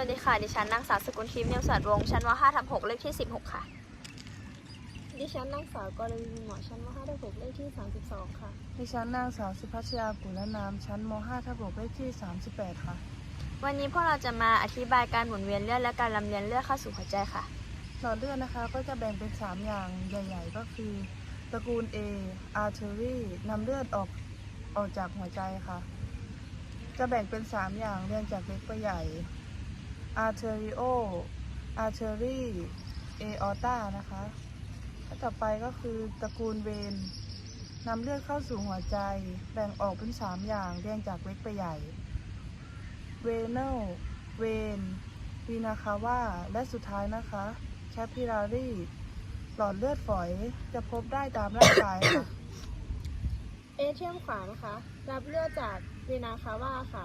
วัสดีค่ะ ดิฉันนางสาวสกุลทิพย์เนียมสวัสดิ์วงศ์ชั้นว5ทับ6เลขที่ 16 ค่ะ ดิฉันนางสาวกรวีหมอชั้นม5ทับ6เลขที่ 32 ค่ะ ดิฉันนางสาวสุพัชยากุลนามชั้นม5ทับ6เลขที่ 38 ค่ะ วันนี้พวกเราจะมาอธิบายการหมุนเวียนเลือดและการลำเลียงเลือดเข้าสู่หัวใจค่ะ หลอดเลือดนะคะก็จะแบ่งเป็น 3 อย่างใหญ่ ๆ ก็คือ ตระกูล A artery นำเลือดออกออกจากหัวใจค่ะ จะแบ่งเป็น 3 อย่างเรียงจากเล็กไปใหญ่ arterio artery aorta นะคะและต่อไปก็คือตระกูลเวนนำเลือดเข้าสู่หัวใจ แบ่งออกเป็น 3 อย่างเรียงจากเล็กไปใหญ่ venal vein วีนาคาว่า และสุดท้ายนะคะ capillary หลอดเลือดฝอยจะพบได้ตามร่างกายค่ะ เอเทียมขวานะคะ รับเลือดจากเวนาคาว่าค่ะ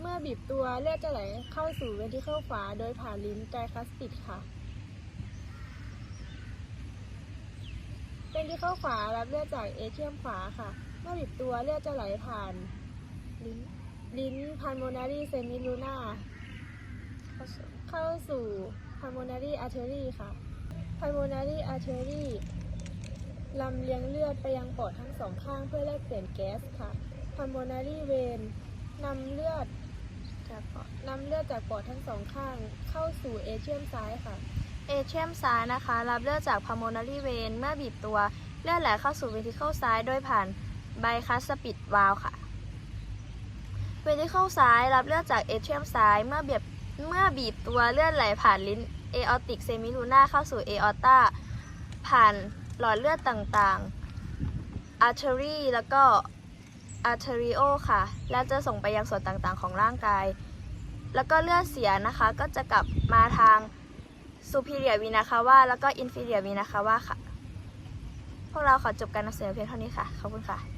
เมื่อบีบตัวเลือดจะไหลเข้าสู่เวนทิเคิลขวา โดยผ่านลิ้นไตรคัสติดค่ะเวนทิเคิลขวารับเลือดจากเอเทียมขวาค่ะ เมื่อบีบตัวเลือดจะไหลผ่านลิ้นลิ้นพันโมนารีเซมิลูน่าเข้าสู่พันโมนารีอาร์เทอรี่ค่ะพันโมนารีอาร์เทอรี่ลำเลียงเลือดไปยังปอดทั้งสองข้างเพื่อแลกเปลี่ยนแก๊สค่ะ pulmonary vein นำเลือด จากปอดนำเลือดจากปอดทั้งสองข้างเข้าสู่เอเทียมซ้ายค่ะ เอเทียมซ้ายนะคะ รับเลือดจาก pulmonary vein เมื่อบีบตัว เลือดไหลเข้าสู่ ventricle ซ้ายโดยผ่าน bicuspid valve ค่ะ ventricle ซ้ายรับเลือดจากเอเทียมซ้ายเมื่อบีบเมื่อบีบตัวเลือดไหลผ่านลิ้น aortic semilunar เข้าสู่ aorta ผ่านหลอดเลือดต่างๆ artery แล้วก็ อาร์เทริโอค่ะ และจะส่งไปยังส่วนต่างๆ ของร่างกาย แล้วก็เลือดเสียนะคะก็จะกลับมาทางซูพีเรียวีนาคาว่าแล้วก็อินฟิเรียวีนาคาว่าค่ะ พวกเราขอจบการนำเสนอเพียงเท่านี้ค่ะ ขอบคุณค่ะ